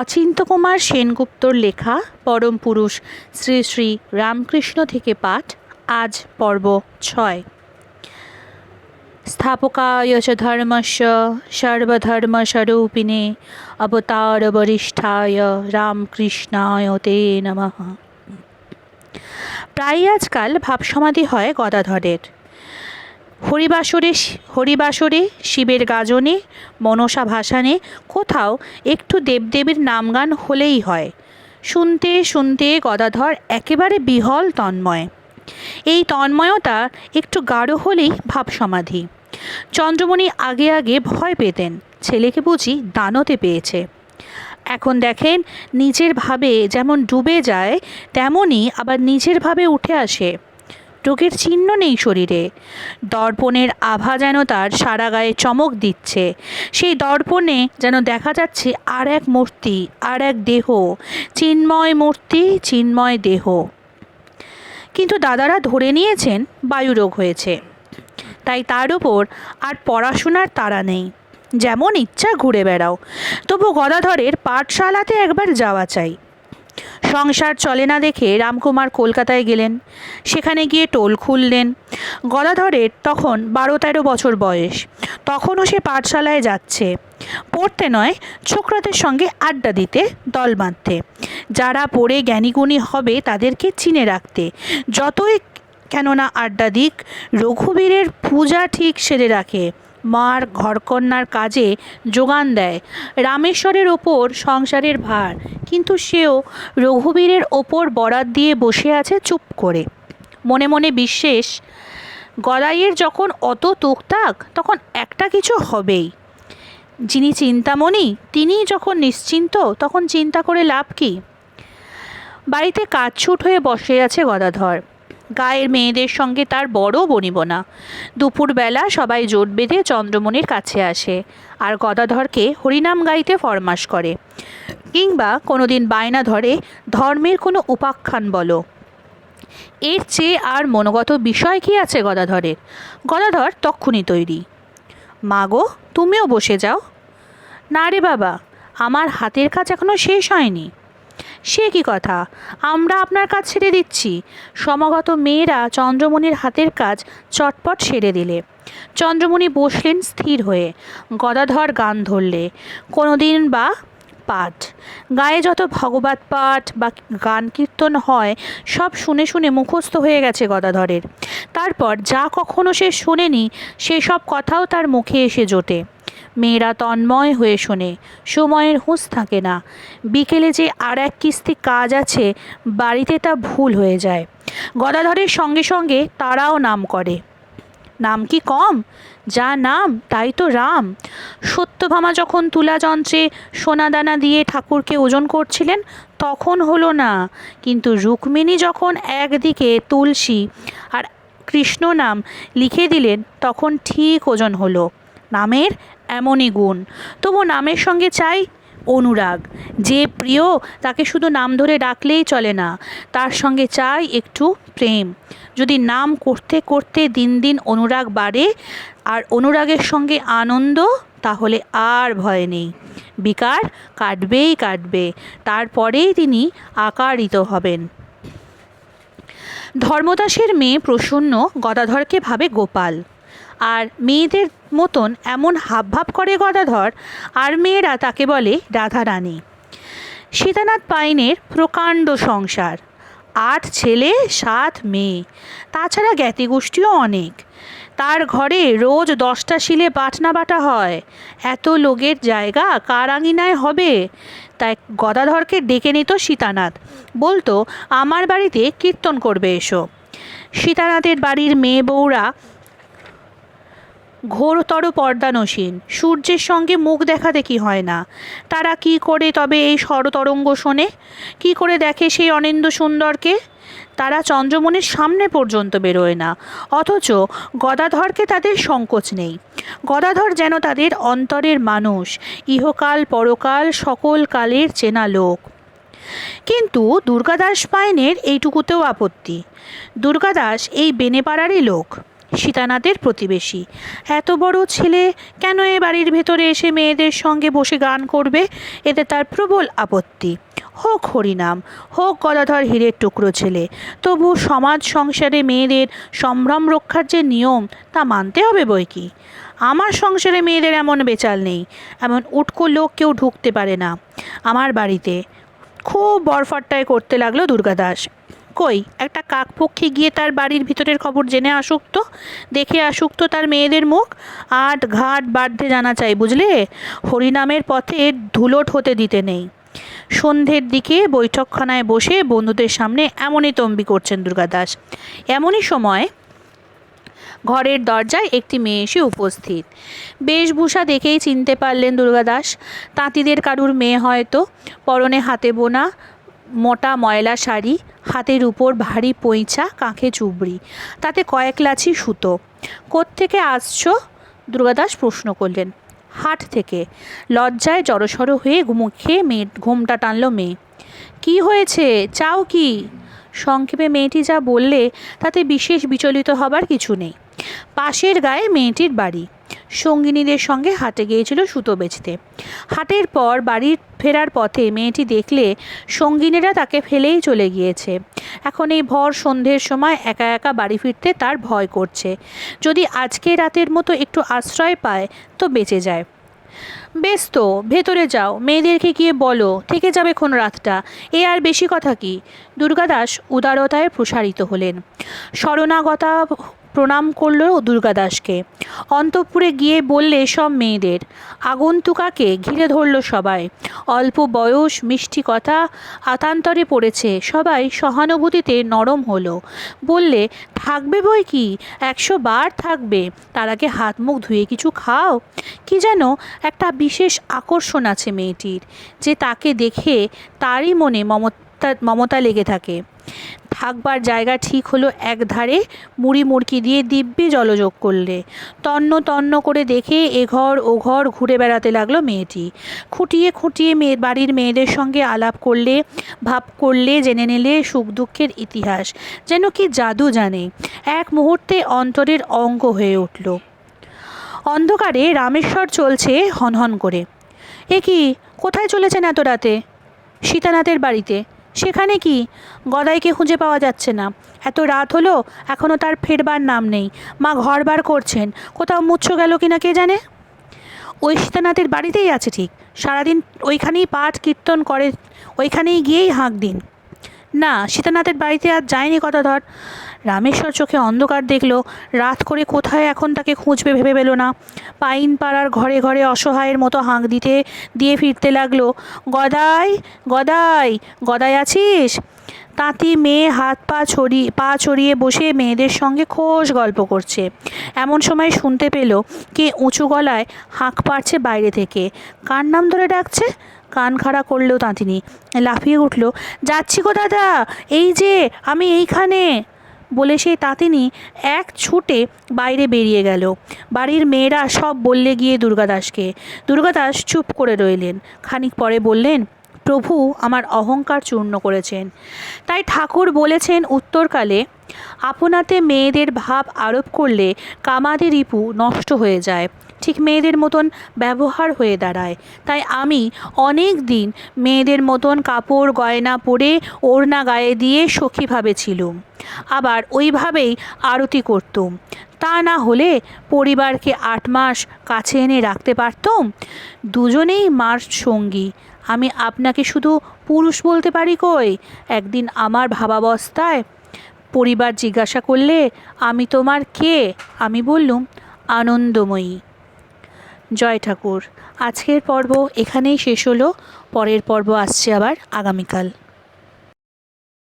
অচিন্ত্যকুমার সেনগুপ্তর লেখা পরম পুরুষ শ্রী শ্রী রামকৃষ্ণ থেকে পাঠ আজ পর্ব ছয়। স্থাপকায় চ ধর্মস্য সর্বধর্মস্বরূপিণে অবতার বরিষ্ঠায় রামকৃষ্ণায় তে নমঃ। প্রায়ই আজকাল ভাবসমাধি হয় গদাধরের। হরিবাসরে হরিবাসরে, শিবের গাজনে, মনসা ভাসানে কোথাও একটু দেবদেবীর নামগান হলেই হয়। শুনতে শুনতে গদাধর একেবারে বিহল তন্ময়। এই তন্ময়তা একটু গাঢ় হলেই ভাবসমাধি। চন্দ্রমণি আগে আগে ভয় পেতেন, ছেলেকে বুঝি দানতে পেয়েছে। এখন দেখেন, নিজের ভাবে যেমন ডুবে যায়, তেমনই আবার নিজের ভাবে উঠে আসে। রোগের চিহ্ন নেই শরীরে। দর্পণের আভা যেন তার সারা গায়ে চমক দিচ্ছে। সেই দর্পণে যেন দেখা যাচ্ছে আর এক মূর্তি, আর এক দেহ, চিন্ময় মূর্তি, চিন্ময় দেহ। কিন্তু দাদারা ধরে নিয়েছেন বায়ুরোগ হয়েছে। তাই তার উপর আর পড়াশোনার তারা নেই। যেমন ইচ্ছা ঘুরে বেড়াও। তবু গদাধরের পাঠশালাতে একবার যাওয়া চাই। সংসার চলে না দেখে রামকুমার কলকাতায় গেলেন। সেখানে গিয়ে টোল খুললেন। গদাধরের তখন বারো তেরো বছর বয়স। তখনও সে পাঠশালায় যাচ্ছে। পড়তে নয়, ছোকরাদের সঙ্গে আড্ডা দিতে, দল বাঁধতে। যারা পড়ে জ্ঞানীগুণী হবে তাদেরকে চিনে রাখতে। যতই কেননা আড্ডা দিক, রঘুবীরের পূজা ঠিক সেরে রাখে। মার ঘরকন্যার কাজে যোগান দেয়। রামেশ্বরের ওপর সংসারের ভার। কিন্তু সেও রঘুবীরের ওপর বরাত দিয়ে বসে আছে চুপ করে। মনে মনে বিশ্বাস গদাইয়ের যখন অত তুকতাক, তখন একটা কিছু হবেই। যিনি চিন্তামণি, তিনিই যখন নিশ্চিন্ত, তখন চিন্তা করে লাভ কি? বাড়িতে কাজছুট হয়ে বসে আছে গদাধর। গায়ের মেয়েদের সঙ্গে তার বড় বনিবনা। দুপুরবেলা সবাই জোট বেঁধে চন্দ্রমণির কাছে আসে, আর গদাধরকে হরিনাম গাইতে ফরমাস করে। কিংবা কোনো দিন বায়না ধরে ধর্মের কোনো উপাখ্যান বলো। এর চেয়ে আর মনোগত বিষয় কি আছে গদাধরের গদাধর তক্ষুনি তৈরি। মাগো, তুমিও বসে যাও। না রে বাবা, আমার হাতের কাজ এখনও শেষ হয়নি। সে কি কথা? আমরা আপনার কাজ ছেড়ে দিচ্ছি। সমাগত মেয়েরা চন্দ্রমণির হাতের কাজ চটপট সেরে দিলে। চন্দ্রমণি বসলেন স্থির হয়ে। গদাধর গান ধরলে। কোনোদিন বা পাঠ। গায়ে যত ভগবত পাঠ বা গান কীর্তন হয়, সব শুনে শুনে মুখস্থ হয়ে গেছে গদাধরের। তারপর যা কখনো সে শোনেনি সেসব কথাও তার মুখে এসে জোটে। মেয়েরা তন্ময় হয়ে শোনে, সময়ের হুঁশ থাকে না। বিকেলে যে আর এক কিস্তি কাজ আছে, বাড়িতে তা ভুল হয়ে যায়। গদাধরের সঙ্গে সঙ্গে তারাও নাম করে। নাম কি কম? যা নাম, তাই তো রাম। সত্যভামা যখন তুলা যন্ত্রে সোনাদানা দিয়ে ঠাকুরকে ওজন করছিলেন, তখন হলো না। কিন্তু রুক্মিণী যখন একদিকে তুলসী আর কৃষ্ণ নাম লিখে দিলেন, তখন ঠিক ওজন হলো। নামের এমনই গুণ। তবু নামের সঙ্গে চাই অনুরাগ। যে প্রিয় তাকে শুধু নাম ধরে ডাকলেই চলে না, তার সঙ্গে চাই একটু প্রেম। যদি নাম করতে করতে দিন দিন অনুরাগ বাড়ে আর অনুরাগের সঙ্গে আনন্দ, তাহলে আর ভয় নেই। বিকার কাটবেই কাটবে, তারপরেই তিনি আকারিত হবেন। ধর্মদাসের মেয়ে প্রসন্ন গদাধরকে ভাবে গোপাল। আর মেয়েদের মতন এমন হাবভাব করে গদাধর, আর মেয়েরা তাকে বলে রাধারানী। সীতানাথ পাইনের প্রকাণ্ড সংসার, আট ছেলে, সাত মেয়ে, তাছাড়া জ্ঞাতিগোষ্ঠীও অনেক। তার ঘরে রোজ দশটা শিলে বাটনা বাটা হয়। এত লোকের জায়গা কার আঙিনায় হবে? তাই গদাধরকে ডেকে নিত সীতানাথ। বলতো, আমার বাড়িতে কীর্তন করবে এসো। সীতানাথের বাড়ির মেয়ে বউরা ঘোরতর পর্দানসীন সূর্যের সঙ্গে মুখ দেখা দেখি হয় না? তারা কি করে তবে এই স্বরতরঙ্গ শোনে? কি করে দেখে সেই অনিন্দ সুন্দরকে? তারা চন্দ্রমণির সামনে পর্যন্ত বেরোয় না। অথচ গদাধরকে তাদের সংকোচ নেই। গদাধর যেন তাদের অন্তরের মানুষ, ইহকাল পরকাল সকল কালের চেনা লোক। কিন্তু দুর্গাদাস পাইনের এইটুকুতেও আপত্তি। দুর্গাদাস এই বেনেপাড়ারই লোক। সীতানাথের প্রতিবেশী। এত বড় ছেলে কেন এ বাড়ির ভেতরে এসে মেয়েদের সঙ্গে বসে গান করবে? এতে তার প্রবল আপত্তি। হোক হরিনাম, হোক গদাধর হীরের টুকরো ছেলে, তবু সমাজ সংসারে মেয়েদের সম্ভ্রম রক্ষার যে নিয়ম, তা মানতে হবে বই কি? আমার সংসারে মেয়েদের এমন বেচাল নেই, এমন উটকো লোক কেউ ঢুকতে পারে না। আমার বাড়িতে খুব বরফাট্টায় করতে লাগল দুর্গাদাস। কই? একটা কাকপক্ষী গিয়ে তার বাড়ির ভিতরের খবর জেনে আসুক তো। দেখে আসুক তো তার মেয়েদের মুখ। আট ঘাট বাড়তে জানা চাই, বুঝলে? হরিনামের পথে ধুলোট হতে দিতে নেই। সন্ধ্যের দিকে বৈঠকখানায় বসে বন্ধুদের সামনে এমনই তম্বি করছেন দুর্গাদাস এমনই সময় ঘরের দরজায় একটি মেয়ে এসে উপস্থিত। বেশভূষা দেখেই চিনতে পারলেন দুর্গাদাস তাঁতিদের কারুর মেয়ে হয়তো, পরনে হাতে বোনা মোটা ময়লা শাড়ি, হাতের উপর ভারী পৈঁচা কাঁখে চুবড়ি, তাতে কয়েক লাচি সুতো। কোত্থেকে আসছো? দুর্গাদাস প্রশ্ন করলেন। হাট থেকে। লজ্জায় জড়সড় হয়ে মুখে মেয়ে, ঘোমটা টানল মেয়ে। কি হয়েছে? চাও কি? সংক্ষেপে মেয়েটি যা বললে তাতে বিশেষ বিচলিত হবার কিছু নেই। পাশের গায়ে মেয়েটির বাড়ি। সঙ্গিনীদের সঙ্গে হাটে গিয়েছিল সুতো বেচতে। হাটের পর বাড়ির ফেরার পথে মেয়েটি দেখলে সঙ্গিনীরা তাকে ফেলেই চলে গিয়েছে। এখন এই ভর সন্ধ্যের সময় একা একা বাড়ি ফিরতে তার ভয় করছে। যদি আজকে রাতের মতো একটু আশ্রয় পায়, তো বেঁচে যায়। বেশ তো, ভেতরে যাও, মেয়েদেরকে গিয়ে বলো, থেকে যাবে কোন রাতটা, এ আর বেশি কথা কি? দুর্গাদাস উদারতায় প্রসারিত হলেন। শরণাগতা প্রণাম করল দুর্গাদাসকে অন্তঃপুরে গিয়ে বললে, সব মেয়েদের। আগন্তুকাকে ঘিরে ধরল সবাই। অল্প বয়স, মিষ্টি কথা, আতান্তরে পড়েছে। সবাই সহানুভূতিতে নরম হলো। বললে, থাকবে বই কি? একশো বার থাকবে। তার আগে হাত মুখ ধুয়ে কিছু খাও। কি যেন একটা বিশেষ আকর্ষণ আছে মেয়েটির, যে তাকে দেখে তারই মনে মমতা মমতা লেগে থাকে। থাকবার জায়গা ঠিক হলো এক ধারে মুড়ি মুড়কি দিয়ে দিব্যি জলযোগ করলে। তন্ন তন্ন করে দেখে এ ঘর ও ঘর ঘুরে বেড়াতে লাগল মেয়েটি। খুঁটিয়ে খুঁটিয়ে মেয়ে বাড়ির মেয়েদের সঙ্গে আলাপ করলে, ভাব করলে, জেনে নিলে সুখ দুঃখের ইতিহাস। যেন কি জাদু জানে। এক মুহূর্তে অন্তরের অঙ্গ হয়ে উঠল। অন্ধকারে রামেশ্বর চলছে হনহন করে। এ কি, কোথায় চলেছেন এত রাতে? সীতানাথের বাড়িতে। সেখানে কি? গদাইকে খুঁজে পাওয়া যাচ্ছে না। এত রাত হলো এখনও তার ফেরবার নাম নেই। মা ঘর বার করছেন। কোথাও মুচ্ছ গেল কিনা কে জানে? ওই সীতানাথের বাড়িতেই আছে ঠিক। সারাদিন ওইখানেই পাঠ কীর্তন করে, ওইখানেই গিয়েই হাঁক দিন। না, সীতানাথের বাড়িতে আর যায়নি কথা ধর। রামেশ্বর চোখে অন্ধকার দেখল, রাত করে কোথায় এখন তাকে খুঁজবে ভেবে পেল না। পাইন পাড়ার ঘরে ঘরে অসহায়ের মতো হাঁক দিতে, দিয়ে ফিরতে লাগল, গদাই গদাই গদাই আছিস? তাঁতি মেয়ে হাত পা ছড়িয়ে পা ছড়িয়ে বসে মেয়েদের সঙ্গে খোশ গল্প করছে। এমন সময় শুনতে পেল, কে উঁচু গলায় হাঁক পাড়ছে বাইরে থেকে। কার নাম ধরে ডাকছে? কান খাড়া করলেও তাঁতিনি। লাফিয়ে উঠল, যাচ্ছি গো দাদা, এই যে, আমি এইখানে। বলে সেই তাঁতিনি এক ছুটে বাইরে বেরিয়ে গেল। বাড়ির মেয়েরা সব বললে গিয়ে দুর্গাদাসকে। দুর্গাদাস চুপ করে রইলেন। খানিক পরে বললেন প্রভু আমার অহংকার চূর্ণ করেছেন। তাই ঠাকুর বলেছেন উত্তরকালে, আপনাতে মেয়েদের ভাব আরোপ করলে কামাদি রিপু নষ্ট হয়ে যায়। ঠিক মেয়েদের মতন ব্যবহার হয়ে দাঁড়ায়। তাই আমি অনেক দিন মেয়েদের মতন কাপড়, গয়না পরে ওড়না গায়ে দিয়ে সখীভাবে ছিলুম। আবার ওইভাবেই আরতি করতুম। তা না হলে পরিবারকে আট মাস কাছে এনে রাখতে পারতুম? দুজনেই মার সঙ্গী আমি আপনাকে শুধু পুরুষ বলতে পারি কই? একদিন আমার ভাবাবস্থায় পরিবার জিজ্ঞাসা করলে, আমি তোমার কে? আমি বললুম, আনন্দময়ী। জয় ঠাকুর। আজকের পর্ব এখানেই শেষ হলো। পরের পর্ব আসছে আবার আগামীকাল।